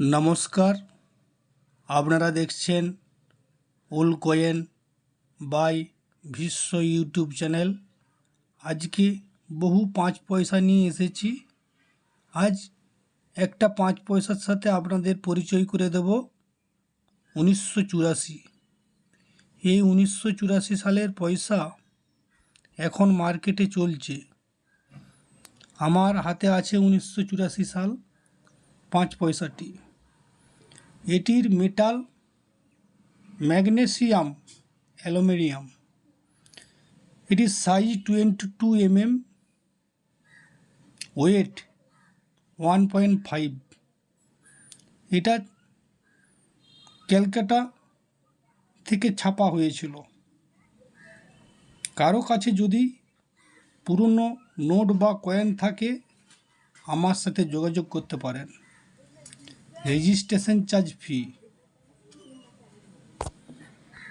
নমস্কার। আপনারা দেখছেন all coin by Biswa YouTube channel. আজকে বহু পাঁচ পয়সা নিয়ে এসেছি। আজ একটা পাঁচ পয়সার সাথে আপনাদের পরিচয় করে দেব উনিশশো চুরাশি। এই উনিশশো চুরাশি সালের পয়সা এখন মার্কেটে চলছে। আমার হাতে আছে উনিশশো চুরাশি সাল পাঁচ পয়সাটি। এটির মেটাল ম্যাগনেসিয়াম অ্যালুমিনিয়াম এটির size twenty two MM weight one point five এটা ক্যালকাটা থেকে ছাপা হয়েছিল। কারও কাছে যদি পুরনো নোট বা কয়েন থাকে, আমার সাথে যোগাযোগ করতে পারেন। Registration charge fee.